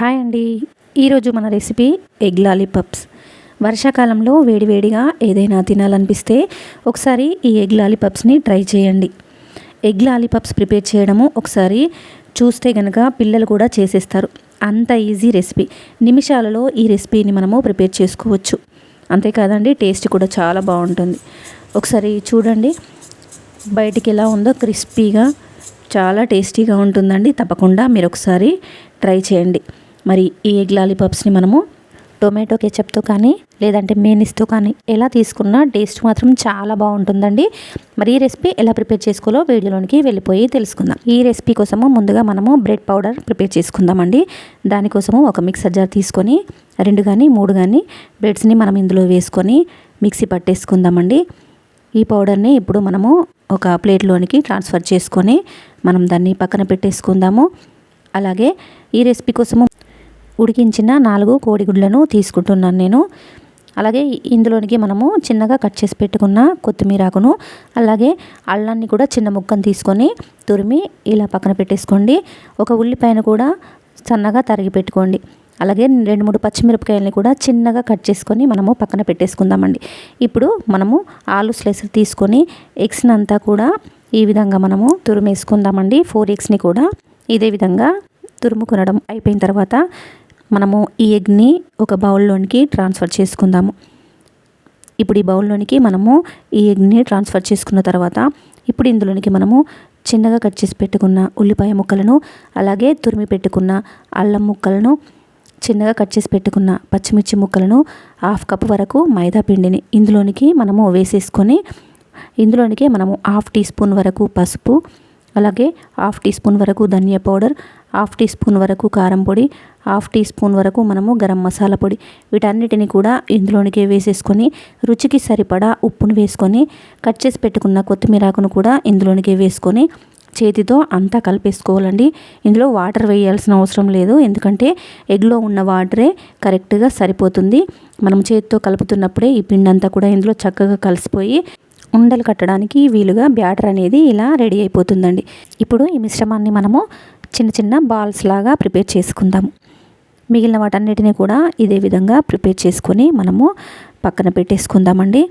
Hi అండి. ఈరోజు మన రెసిపీ ఎగ్ లాలీపప్స్. వర్షాకాలంలో వేడివేడిగా ఏదైనా తినాలనిపిస్తే ఒకసారి ఈ ఎగ్ లాలీపప్స్ని ట్రై చేయండి. ఎగ్ లాలీపప్స్ ప్రిపేర్ చేయడము ఒకసారి చూస్తే కనుక పిల్లలు కూడా చేసేస్తారు. అంత ఈజీ రెసిపీ. నిమిషాలలో ఈ రెసిపీని మనము ప్రిపేర్ చేసుకోవచ్చు. అంతేకాదండి టేస్ట్ కూడా చాలా బాగుంటుంది. ఒకసారి చూడండి బయటికి ఎలా ఉందో క్రిస్పీగా చాలా టేస్టీగా ఉంటుందండి. తప్పకుండా మీరు ఒకసారి ట్రై చేయండి. మరి ఈ ఎగ్ లాలీపాప్స్ని మనము టొమాటో కెచప్తో కానీ లేదంటే మేనిస్తో కానీ ఎలా తీసుకున్నా టేస్ట్ మాత్రం చాలా బాగుంటుందండి. మరి ఈ రెసిపీ ఎలా ప్రిపేర్ చేసుకోవాలో వీడియోలోనికి వెళ్ళిపోయి తెలుసుకుందాం. ఈ రెసిపీ కోసము ముందుగా మనము బ్రెడ్ పౌడర్ ప్రిపేర్ చేసుకుందామండి. దానికోసము ఒక మిక్సర్ జార్ తీసుకొని రెండు కానీ మూడు కానీ బ్రెడ్స్ని మనం ఇందులో వేసుకొని మిక్సీ పట్టేసుకుందామండి. ఈ పౌడర్ని ఇప్పుడు మనము ఒక ప్లేట్లోనికి ట్రాన్స్ఫర్ చేసుకొని మనం దాన్ని పక్కన పెట్టేసుకుందాము. అలాగే ఈ రెసిపీ కోసము ఉడికించిన నాలుగు కోడిగుడ్లను తీసుకుంటున్నాను నేను. అలాగే ఇందులోనికి మనము చిన్నగా కట్ చేసి పెట్టుకున్న కొత్తిమీరాకును అలాగే అల్లాన్ని కూడా చిన్న ముక్కను తీసుకొని తురిమి ఇలా పక్కన పెట్టేసుకోండి. ఒక ఉల్లిపాయను కూడా సన్నగా తరిగి పెట్టుకోండి. అలాగే రెండు మూడు పచ్చిమిరపకాయలని కూడా చిన్నగా కట్ చేసుకొని మనము పక్కన పెట్టేసుకుందామండి. ఇప్పుడు మనము ఆలు స్లైసర్ తీసుకొని ఎగ్స్ని అంతా కూడా ఈ విధంగా మనము తురిమేసుకుందామండి. ఫోర్ ఎగ్స్ని కూడా ఇదే విధంగా తురుముకొనడం అయిపోయిన తర్వాత మనము ఈ ఎగ్ని ఒక బౌల్లోనికి ట్రాన్స్ఫర్ చేసుకుందాము. ఇప్పుడు ఈ బౌల్లోనికి మనము ఈ ఎగ్ని ట్రాన్స్ఫర్ చేసుకున్న తర్వాత ఇప్పుడు ఇందులోనికి మనము చిన్నగా కట్ చేసి పెట్టుకున్న ఉల్లిపాయ ముక్కలను అలాగే తురిమి పెట్టుకున్న అల్లం ముక్కలను చిన్నగా కట్ చేసి పెట్టుకున్న పచ్చిమిర్చి ముక్కలను హాఫ్ కప్ వరకు మైదా పిండిని ఇందులోనికి మనము వేసేసుకొని ఇందులోనికి మనము హాఫ్ టీ స్పూన్ వరకు పసుపు అలాగే హాఫ్ టీ స్పూన్ వరకు ధనియా పౌడర్ హాఫ్ టీ స్పూన్ వరకు కారం పొడి హాఫ్ టీ స్పూన్ వరకు మనము గరం మసాలా పొడి. వీటన్నిటిని కూడా ఇందులోనికి వేసేసుకొని రుచికి సరిపడా ఉప్పును వేసుకొని కట్ చేసి పెట్టుకున్న కొత్తిమీర ఆకును కూడా ఇందులోనికి వేసుకొని చేతితో అంతా కలిపేసుకోవాలండి. ఇందులో వాటర్ వేయాల్సిన అవసరం లేదు ఎందుకంటే ఎగ్లో ఉన్న వాటరే కరెక్ట్గా సరిపోతుంది. మనం చేతితో కలుపుతున్నప్పుడే ఈ పిండి అంతా కూడా ఇందులో చక్కగా కలిసిపోయి ఉండలు కట్టడానికి వీలుగా బ్యాటర్ అనేది ఇలా రెడీ అయిపోతుందండి. ఇప్పుడు ఈ మిశ్రమాన్ని మనము చిన్న చిన్న బాల్స్ లాగా ప్రిపేర్ చేసుకుందాము మిగిలిన వాటన్నిటిని కూడా ఇదే విధంగా ప్రిపేర్ చేసుకొని మనము పక్కన పెట్టేసుకుందామండి.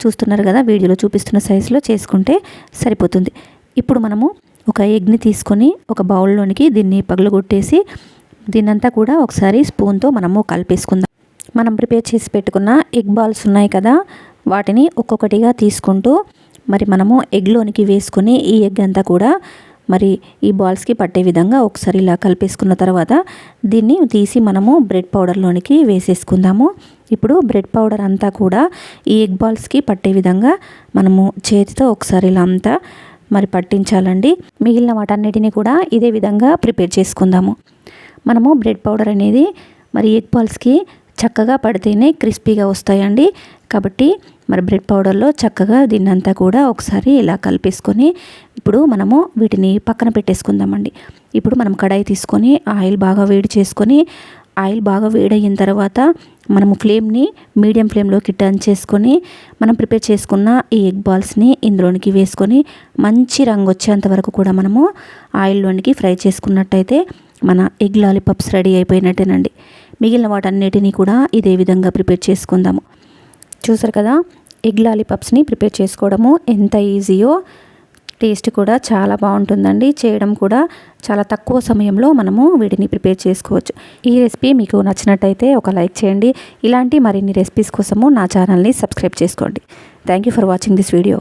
చూస్తున్నారు కదా వీడియోలో చూపిస్తున్న సైజులో చేసుకుంటే సరిపోతుంది. ఇప్పుడు మనము ఒక ఎగ్ని తీసుకొని ఒక బౌల్లోనికి దీన్ని పగలగొట్టేసి దీన్నంతా కూడా ఒకసారి స్పూన్తో మనము కలిపేసుకుందాం. మనం ప్రిపేర్ చేసి పెట్టుకున్న ఎగ్ బాల్స్ ఉన్నాయి కదా వాటిని ఒక్కొక్కటిగా తీసుకుంటూ మరి మనము ఎగ్లోనికి వేసుకొని ఈ ఎగ్ అంతా కూడా మరి ఈ బాల్స్కి పట్టే విధంగా ఒకసారి ఇలా కలిపేసుకున్న తర్వాత దీన్ని తీసి మనము బ్రెడ్ పౌడర్లోనికి వేసేసుకుందాము. ఇప్పుడు బ్రెడ్ పౌడర్ అంతా కూడా ఈ ఎగ్ బాల్స్కి పట్టే విధంగా మనము చేతితో ఒకసారి ఇలా అంతా మరి పట్టించాలండి. మిగిలిన వాటన్నిటిని కూడా ఇదే విధంగా ప్రిపేర్ చేసుకుందాము. మనము బ్రెడ్ పౌడర్ అనేది మరి ఎగ్ బాల్స్కి చక్కగా పడితేనే క్రిస్పీగా వస్తాయండి. కాబట్టి మరి బ్రెడ్ పౌడర్లో చక్కగా దీన్నంతా కూడా ఒకసారి ఇలా కలిపేసుకొని ఇప్పుడు మనము వీటిని పక్కన పెట్టేసుకుందామండి. ఇప్పుడు మనం కడాయి తీసుకొని ఆయిల్ బాగా వేడి చేసుకొని ఆయిల్ బాగా వేడయిన తర్వాత మనము ఫ్లేమ్ని మీడియం ఫ్లేమ్లోకి టర్న్ చేసుకొని మనం ప్రిపేర్ చేసుకున్న ఈ ఎగ్ బాల్స్ని ఇందులోనికి వేసుకొని మంచి రంగు వచ్చేంత వరకు కూడా మనము ఆయిల్లోనికి ఫ్రై చేసుకున్నట్టయితే మన ఎగ్ లాలీపప్స్ రెడీ అయిపోయినట్టేనండి. మిగిలిన వాటన్నిటినీ కూడా ఇదే విధంగా ప్రిపేర్ చేసుకుందాము. చూసారు కదా ఎగ్ లాలీపప్స్ని ప్రిపేర్ చేసుకోవడము ఎంత ఈజీయో టేస్ట్ కూడా చాలా బాగుంటుందండి. చేయడం కూడా చాలా తక్కువ సమయంలో మనము వీటిని ప్రిపేర్ చేసుకోవచ్చు. ఈ రెసిపీ మీకు నచ్చినట్టయితే ఒక లైక్ చేయండి. ఇలాంటి మరిన్ని రెసిపీస్ కోసము నా ఛానల్ని సబ్స్క్రైబ్ చేసుకోండి. Thank you for watching this video.